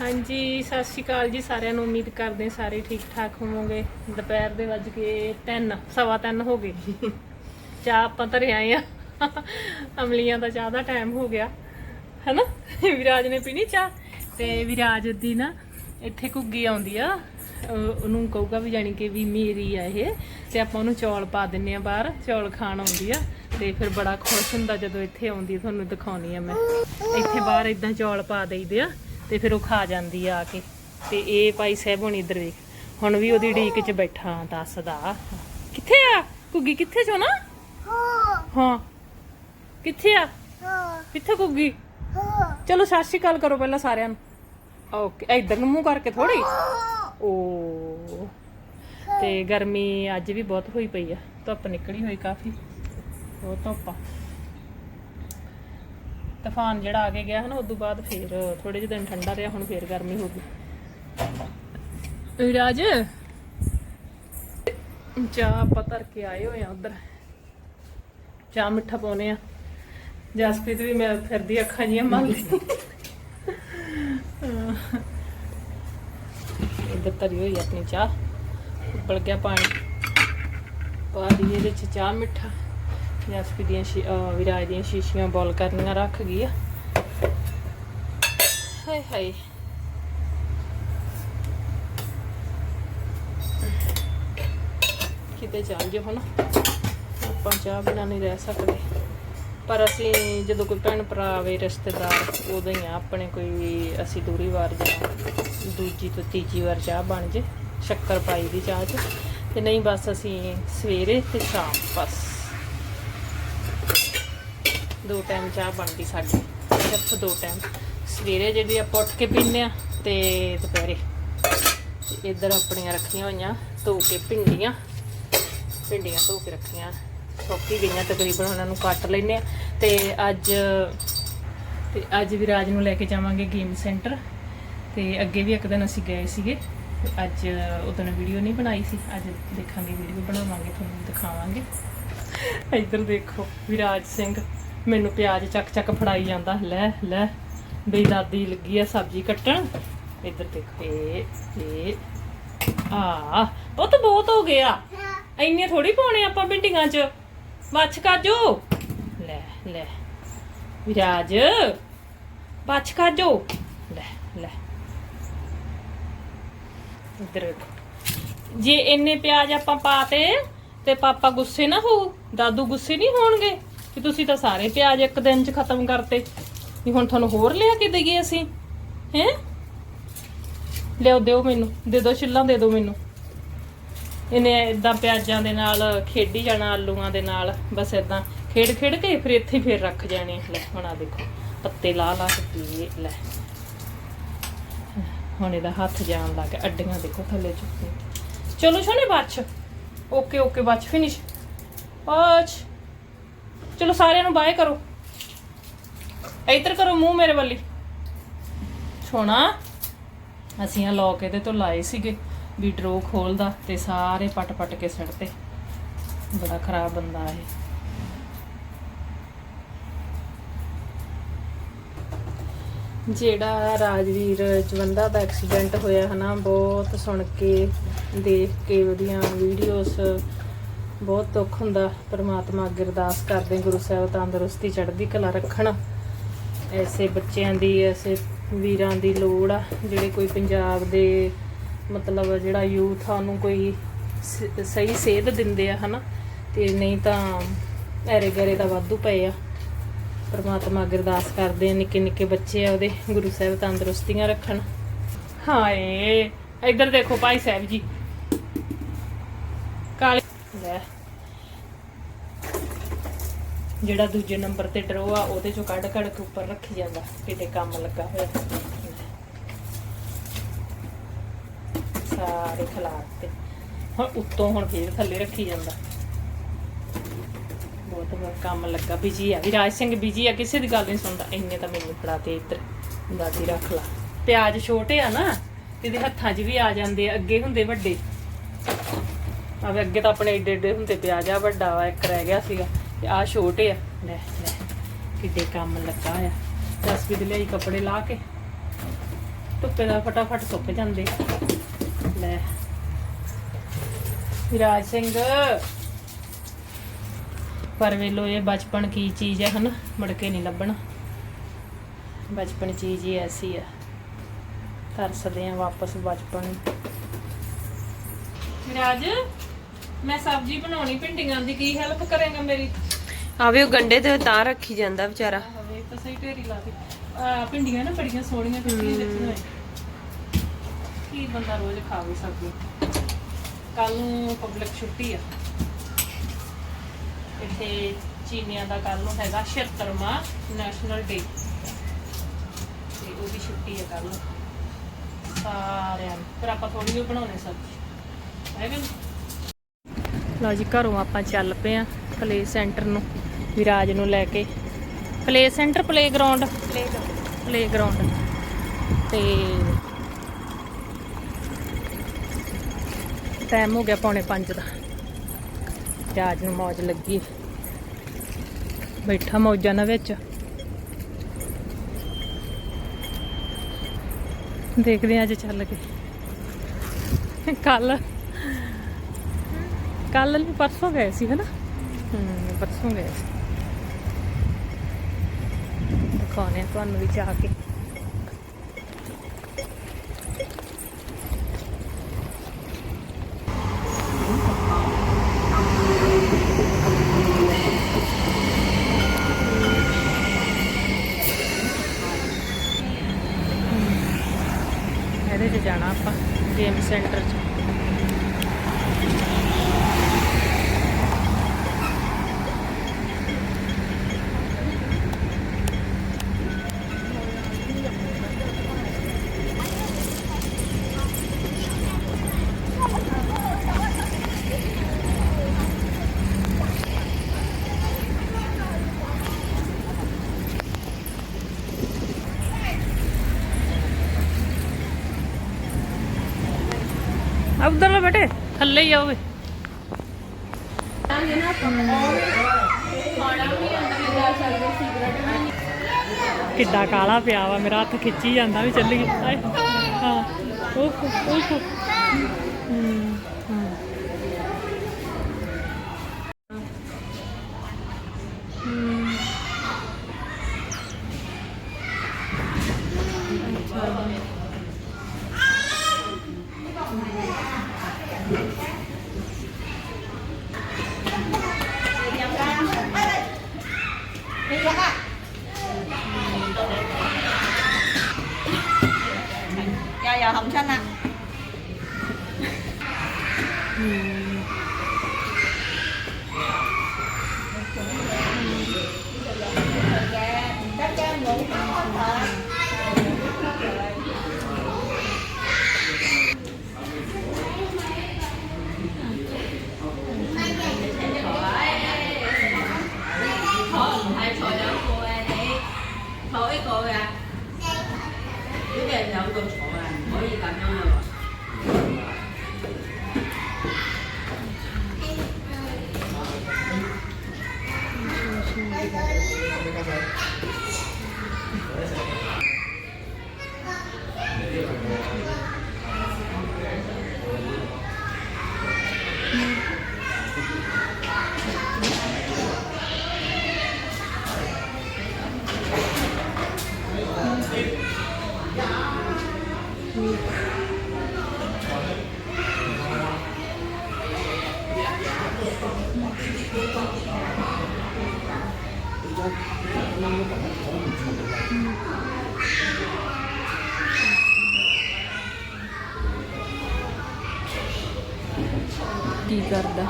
ਹਾਂਜੀ ਸਤਿ ਸ਼੍ਰੀ ਅਕਾਲ ਜੀ ਸਾਰਿਆਂ ਨੂੰ। ਉਮੀਦ ਕਰਦੇ ਸਾਰੇ ਠੀਕ ਠਾਕ ਹੋਵੋਗੇ। ਦੁਪਹਿਰ ਦੇ ਵੱਜ ਕੇ 3 ਸਵਾ 3 ਹੋ ਗਏ। ਚਾਹ ਆਪਾਂ ਧਰੇ ਆਏ ਆ ਅਮਲੀਆਂ ਦਾ ਚਾਹ ਦਾ ਟਾਈਮ ਹੋ ਗਿਆ। ਹੈਨਾ? ਵਿਰਾਜ ਨੇ ਪੀਣੀ ਚਾਹ? ਤੇ ਵਿਰਾਜ ਦੀ ਨਾ ਇੱਥੇ ਘੁੱਗੀ ਆਉਂਦੀ ਆ। ਉਹ- ਉਹਨੂੰ ਕਹੂਗਾ ਵੀ ਜਾਣੀ ਕਿ ਵੀ ਮੇਰੀ ਆ ਇਹ। ਤੇ ਆਪਾਂ ਉਹਨੂੰ ਚੌਲ ਪਾ ਦਿੰਨੇ ਆ ਬਾਹਰ। ਚੌਲ ਖਾਣ ਆਉਂਦੀ ਆ। ਤੇ ਫਿਰ ਬੜਾ ਖੁਸ਼ ਹੁੰਦਾ ਜਦੋਂ ਇੱਥੇ ਆਉਂਦੀ ਤੁਹਾਨੂੰ ਦਿਖਾਉਣੀ ਆ ਮੈਂ। ਇੱਥੇ ਬਾਹਰ ਇਦਾਂ ਚੌਲ ਪਾ ਦੇਈਦੇ ਆ। ਤੇ ਫਿਰ ਉਹ ਖਾ ਜਾਂਦੀ ਆ ਆ ਕੇ। ਤੇ ਇਹ ਭਾਈ ਸਾਹਿਬ ਹੁਣ ਇੱਧਰ ਵੇਖ, ਹੁਣ ਵੀ ਉਹਦੀ ਢੀਕ 'ਚ ਬੈਠਾ, ਦੱਸਦਾ। ਕਿੱਥੇ ਆ? ਘੁੱਗੀ ਕਿੱਥੇ ਚੋ ਨਾ? ਹਾਂ। ਕਿੱਥੇ ਆ? ਕਿੱਥੇ ਘੁੱਗੀ? ਚਲੋ, ਸਤਿ ਸ਼੍ਰੀ ਅਕਾਲ ਕਰੋ ਪਹਿਲਾਂ ਸਾਰਿਆਂ ਨੂੰ। ਓਕੇ ਇੱਧਰ ਨੂੰ ਮੂੰਹ ਕਰਕੇ ਥੋੜੀ ਓ। ਤੇ ਗਰਮੀ ਅੱਜ ਵੀ ਬਹੁਤ ਹੋਈ ਪਈ ਆ। ਧੁੱਪ ਨਿਕਲੀ ਹੋਈ ਕਾਫੀ। ਬਹੁਤ ਧੁੱਪ ਆ। ਤੂਫਾਨ ਜਿਹੜਾ ਆ ਕੇ ਗਿਆ ਹਨਾ, ਉਦੋਂ ਬਾਅਦ ਫੇਰ ਥੋੜੇ ਜਿਹੇ ਦਿਨ ਠੰਡਾ ਰਿਹਾ, ਹੁਣ ਫੇਰ ਗਰਮੀ ਹੋ ਗਈ। ਰਾਜ ਚਾਹ ਆਪਾਂ ਧਰ ਕੇ ਆਏ ਹੋਏ ਆ ਉਧਰ। ਚਾਹ ਮਿੱਠਾ ਪਾਉਨੇ ਆ। ਜਸਪ੍ਰੀਤ ਵੀ ਮੈਂ ਫਿਰਦੀ ਅੱਖਾਂ ਜੀਆਂ ਮੰਨ ਲਈ। ਇੱਧਰ ਧਰੀ ਹੋਈ ਆਪਣੀ ਚਾਹ। ਉੱਬਲ ਗਿਆ ਪਾਣੀ। ਪਾ ਦੀ ਇਹਦੇ ਚ ਚਾਹ ਮਿੱਠਾ। ਜਸਪ੍ਰੀਤ ਦੀਆਂ ਸ਼ੀ- ਅਹ ਵਿਰਾਜ ਦੀਆਂ ਸ਼ੀਸ਼ੀਆਂ ਬੋਲ ਕਰਨੀਆਂ ਰੱਖ ਗਈ ਆ। ਹਾਏ ਹਾਏ। ਕਿਤੇ ਚੱਲ ਜੇ ਹੁਣ ਆਪਾਂ ਚਾਹ ਬਿਨਾਂ ਨਹੀਂ ਰਹਿ ਸਕਦੇ। ਪਰ ਅਸੀਂ ਜਦੋਂ ਕੋਈ ਭੈਣ ਭਰਾ ਆਵੇ, ਰਿਸ਼ਤੇਦਾਰ, ਉਦੋਂ ਹੀ ਆ ਆਪਣੇ ਕੋਈ ਅਸੀਂ ਦੂਰੀ ਵਾਰ ਜਾਂ ਦੂਜੀ ਤੋਂ ਤੀਜੀ ਵਾਰ ਚਾਹ ਬਣ ਜੇ, ਸ਼ੱਕਰ ਪਾਈ ਦੀ ਚਾਹ 'ਚ। ਤੇ ਨਹੀਂ ਬਸ ਅਸੀਂ ਸਵੇਰੇ ਤੇ ਸ਼ਾਮ ਬਸ। ਦੋ ਟਾਈਮ ਚਾਹ ਬਣਦੀ ਸਾਡੀ। ਸਿਰਫ ਦੋ ਟਾਈਮ ਸਵੇਰੇ ਜਿਹੜੀ ਆਪਾਂ ਉੱਠ ਕੇ ਪੀਂਦੇ ਆ ਤੇ ਦੁਪਹਿਰੇ। ਤੇ ਇੱਧਰ ਆਪਣੀਆਂ ਰੱਖੀਆਂ ਹੋਈਆਂ, ਧੋ ਕੇ ਭਿੰਡੀਆਂ। ਭਿੰਡੀਆਂ ਧੋ ਕੇ ਰੱਖੀਆਂ। ਸੁੱਕੀ ਗਈਆਂ ਤਕਰੀਬਨ ਉਹਨਾਂ ਨੂੰ ਕੱਟ ਲੈਨੇ ਆ ਤੇ ਅੱਜ ਤੇ ਅੱਜ ਵਿਰਾਜ ਨੂੰ ਲੈ ਕੇ ਜਾਵਾਂਗੇ ਗੇਮ ਸੈਂਟਰ। ਤੇ ਅੱਗੇ ਵੀ ਇੱਕ ਦਿਨ ਅਸੀਂ ਗਏ ਸੀਗੇ। ਤੇ ਅੱਜ ਉਦੋਂ ਵੀਡੀਓ ਨਹੀਂ ਬਣਾਈ ਸੀ। ਅੱਜ ਦੇਖਾਂਗੇ ਵੀਡੀਓ ਬਣਾਵਾਂਗੇ, ਤੁਹਾਨੂੰ ਦਿਖਾਵਾਂਗੇ। ਇੱਧਰ ਦੇਖੋ, ਵਿਰਾਜ ਸਿੰਘ। ਮੈਨੂੰ ਪਿਆਜ਼ ਚੱਕ ਚੱਕ ਫੜਾਈ ਜਾਂਦਾ। ਲੈ ਲੈ। ਬਈ ਦਾਦੀ ਲੱਗੀ ਆ ਸਬਜ਼ੀ ਕੱਟਣ। ਇੱਧਰ ਦੇਖ, ਇਹ ਇਹ, ਆ। ਉਹ ਤਾਂ ਬਹੁਤ ਹੋ ਗਿਆ। ਇੰਨੇ ਥੋੜੀ ਪਾਉਣੇ ਆਪਾਂ ਭਿੰਡੀਆਂ 'ਚ। ਬੱਚ ਕਾਜੋ। ਲੈ ਲੈ। ਵਿਰਾਜ ਬੱਚ ਕਾਜੋ। ਲੈ ਲੈ। ਇੱਧਰ ਜੇ ਇੰਨੇ ਪਿਆਜ਼ ਆਪਾਂ ਪਾਤੇ ਤੇ ਪਾਪਾ ਗੁੱਸੇ ਨਾ ਹੋਊ, ਦਾਦੂ ਗੁੱਸੇ ਨਹੀਂ ਹੋਣਗੇ। ਕਿ ਤੁਸੀਂ ਤਾਂ ਸਾਰੇ ਪਿਆਜ਼ ਇੱਕ ਦਿਨ 'ਚ ਖਤਮ ਕਰਤੇ। ਵੀ ਹੁਣ ਤੁਹਾਨੂੰ ਹੋਰ ਲਿਆ ਕੇ ਦਈਏ ਅਸੀਂ? ਹੈ? ਲਿਆਓ, ਦਿਓ ਮੈਨੂੰ। ਦੇ ਦਿਓ ਛਿੱਲਾਂ, ਦੇ ਦਿਓ ਮੈਨੂੰ। ਇਹਨੇ ਇਦਾਂ ਪਿਆਜ਼ਾਂ ਦੇ ਨਾਲ, ਖੇਡੀ ਜਾਣਾ ਆਲੂਆਂ ਦੇ ਨਾਲ, ਬਸ ਇਦਾਂ ਖੇਡ ਖੇਡ ਕੇ ਫਿਰ ਇੱਥੇ ਹੀ ਫਿਰ ਰੱਖ ਜਾਣੇ ਲੈ, ਹੁਣ ਆ ਦੇਖੋ, ਪੱਤੇ ਲਾ ਲਾ ਕੇ ਪੀਏ। ਲੈ। ਹੁਣ ਇਹਦਾ ਹੱਥ ਜਾਣ ਲੱਗ ਗਿਆ। ਅੱਡੀਆਂ ਦੇਖੋ ਥੱਲੇ ਚੁੱਕੀ ਚਲੋ ਛੋਨੇ batch okay okay batch finish batch ਚਲੋ ਸਾਰਿਆਂ ਨੂੰ ਬਾਏ ਕਰੋ। ਇੱਧਰ ਕਰੋ ਮੂੰਹ ਮੇਰੇ ਵੱਲੀ ਸੋਣਾ ਅਸੀਂ ਆ ਲੋਕ ਇਹਦੇ ਤੋਂ ਲਾਏ ਸੀਗੇ ਵੀ ਡਰੋ ਖੋਲਦਾ ਤੇ ਸਾਰੇ ਪਟ ਪਟ ਕੇ ਸਿੱਟਦੇ ਬੜਾ ਖਰਾਬ ਬੰਦਾ ਇਹ। ਜਿਹੜਾ ਰਾਜਵੀਰ ਜਵੰਦਾ ਦਾ ਐਕਸੀਡੈਂਟ ਹੋਇਆ ਹਨਾ, ਬਹੁਤ ਸੁਣ ਕੇ, ਦੇਖ ਕੇ, ਉਹਦੀਆਂ ਵੀਡੀਓਜ਼ ਬਹੁਤ ਦੁੱਖ ਹੁੰਦਾ ਪਰਮਾਤਮਾ ਅੱਗੇ ਅਰਦਾਸ ਕਰਦੇ ਗੁਰੂ ਸਾਹਿਬ ਤੰਦਰੁਸਤੀ ਚੜ੍ਹਦੀ ਕਲਾ ਰੱਖਣ। ਐਸੇ ਬੱਚਿਆਂ ਦੀ, ਐਸੇ ਵੀਰਾਂ ਦੀ ਲੋੜ ਆ, ਜਿਹੜੇ ਕੋਈ ਪੰਜਾਬ ਦੇ ਮਤਲਬ ਜਿਹੜਾ ਯੂਥ ਆ, ਉਹਨੂੰ ਕੋਈ ਸਹੀ ਸੇਧ ਦਿੰਦੇ ਆ, ਹਨਾ? ਤੇ ਨਹੀਂ ਤਾਂ ਐਰੇ ਗਰੇ ਦਾ ਵਾਧੂ ਪਏ ਆ। ਪਰਮਾਤਮਾ ਅੱਗੇ ਅਰਦਾਸ ਕਰਦੇ ਆ ਨਿੱਕੇ ਨਿੱਕੇ ਬੱਚੇ ਆ ਉਹਦੇ, ਗੁਰੂ ਸਾਹਿਬ ਤੰਦਰੁਸਤੀਆਂ ਰੱਖਣ। ਹਾਏ, ਇੱਧਰ ਦੇਖੋ ਭਾਈ ਸਾਹਿਬ ਜੀ। ਕਾਲੇ ਲੈ। ਜਿਹੜਾ ਦੂਜੇ ਨੰਬਰ ਤੇ ਡਰੋ ਆ, ਉਹਦੇ ਚੋਂ ਕੱਢ ਕੱਢ ਕੇ ਉੱਪਰ ਰੱਖੀ ਜਾਂਦਾ, ਕਿਤੇ ਕੰਮ ਲੱਗਾ ਹੋਇਆ। ਸਾਰੇ ਖਲਾਰ ਤੇ। ਹੁਣ ਉੱਤੋਂ ਹੁਣ ਫੇਰ ਥੱਲੇ ਰੱਖੀ ਜਾਂਦਾ। ਬਹੁਤ ਵਾ- ਕੰਮ ਲੱਗਾ। ਬਿਜ਼ੀ ਆ ਵਿਰਾਜ ਸਿੰਘ ਬਿਜ਼ੀ ਆ, ਕਿਸੇ ਦੀ ਗੱਲ ਨਹੀਂ ਸੁਣਦਾ। ਇੰਨੇ ਤਾਂ ਮੈਨੂੰ ਫੜਾ ਤੇ ਇੱਧਰ ਦਾਦੀ ਰੱਖ ਲਾ। ਪਿਆਜ਼ ਛੋਟੇ ਆ ਨਾ, ਇਹਦੇ ਹੱਥਾਂ 'ਚ ਵੀ ਆ ਜਾਂਦੇ ਅੱਗੇ ਹੁੰਦੇ ਵੱਡੇ। ਆਵੇ ਅੱਗੇ ਤਾਂ ਆਪਣੇ ਏਡੇ ਏਡੇ ਹੁੰਦੇ ਪਿਆਜ਼ ਆ ਵੱਡਾ ਵਾ, ਇੱਕ ਰਹਿ ਗਿਆ ਸੀਗਾ। ਤੇ ਆ ਛੋਟੇ ਆ। ਲੈ ਲੈ, ਕਿੱਡੇ ਕੰਮ ਲੱਗਾ ਆ। ਦਸ ਦੇ ਲਈ ਕੱਪੜੇ ਲਾ ਕੇ ਧੁੱਪੇ ਦਾ ਫਟਾਫਟ ਸੁੱਕ ਜਾਂਦੇ ਲੈ। ਵਿਰਾਜ ਸਿੰਘ, ਪਰ ਵੇਲੋ ਇਹ ਬਚਪਨ ਕੀ ਚੀਜ਼ ਹੈ ਹਨਾ? ਮੁੜ ਕੇ ਨਹੀਂ ਲੱਭਣਾ। ਬਚਪਨ ਚੀਜ਼ ਹੀ ਐਸੀ ਆ। ਤਰਸਦੇ ਆ ਵਾਪਸ ਬਚਪਨ। ਵਿਰਾਜ? ਮੈਂ ਸਬਜ਼ੀ ਬਣਾਉਣੀ ਭਿੰਡੀਆਂ ਦੀ ਕੀ ਹੈਲਪ ਕਰੇਗਾ ਮੇਰੀ? ਆਵੇ ਉਹ ਗੰਡੇ ਤੇ ਤਾਂ ਰੱਖੀ ਜਾਂਦਾ ਵਿਚਾਰਾ। ਹੋਵੇ ਤਾਂ ਸਹੀ ਢੇਰੀ ਲਾ ਦੇ ਆ ਭਿੰਡੀਆਂ ਨਾ ਬੜੀਆਂ ਸੋਹਣੀਆਂ ਕੱਟੀਆਂ ਦਿੱਤੀਆਂ ਹੋਏ। ਕੀ ਬੰਦਾ ਰੋਜ਼ ਖਾਵੇ ਸਬਜ਼ੀ? ਕੱਲ ਨੂੰ ਪਬਲਿਕ ਛੁੱਟੀ ਆ। ਇੱਥੇ ਚੀਨੀਆਂ ਦਾ ਕੱਲ ਨੂੰ ਹੈਗਾ 76ਵਾਂ ਨੈਸ਼ਨਲ ਡੇ ਤੇ ਉਹਦੀ ਛੁੱਟੀ ਹੈ ਕੱਲ ਨੂੰ। ਸਾਰਿਆਂ ਫਿਰ ਆਪਾਂ ਥੋੜੀ ਜਿਹੀ ਬਣਾਉਣੇ ਸਬਜ਼ੀ। ਹੈ ਲਓ ਜੀ, ਘਰੋਂ ਆਪਾਂ ਚੱਲ ਪਏ ਆ ਪਲੇ ਸੈਂਟਰ ਨੂੰ, ਵਿਰਾਜ ਨੂੰ ਲੈ ਕੇ। Play centre playground playground ਤੇ ਟਾਈਮ ਹੋ ਗਿਆ ਪੌਣੇ 5 ਦਾ। ਵਿਰਾਜ ਨੂੰ ਮੌਜ ਲੱਗੀ। ਬੈਠਾ ਮੌਜਾਂ ਨਾਲ ਵਿੱਚ। ਦੇਖਦੇ ਆ ਅੱਜ ਚੱਲ ਕੇ। ਕੱਲ ਕੱਲ ਨਹੀਂ ਪਰਸੋਂ ਗਏ ਸੀ ਹਨਾ? ਹੂੰ ਪਰਸੋਂ ਗਏ ਸੀ। ਦਿਖਾਉਣੇ ਤੁਹਾਨੂੰ ਵੀ ਜਾ ਕੇ। ਇਹਦੇ 'ਚ ਜਾਣਾ ਆਪਾਂ ਗੇਮ ਸੈਂਟਰ 'ਚ। ਉਧਰ ਲੋ ਬੇਟੇ। ਥੱਲੇ ਹੀ ਆਓਗੇ ਕਿੱਡਾ ਕਾਲਾ ਪਿਆ ਵਾ ਮੇਰਾ ਹੱਥ ਖਿੱਚੀ ਜਾਂਦਾ ਵੀ ਚੱਲੀ। ਹਾਂ ਓਹ ਓਹ Yeah. 可以打酱油 ਕੀ ਕਰਦਾ?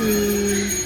ਹੋਰ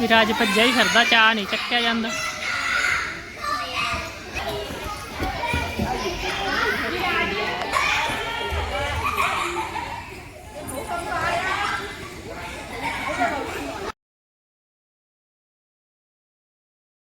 ਵਿਰਾਜ ਭੱਜਿਆ ਹੀ ਫਿਰਦਾ ਚਾਹ ਨਹੀਂ ਚੱਕਿਆ ਜਾਂਦਾ।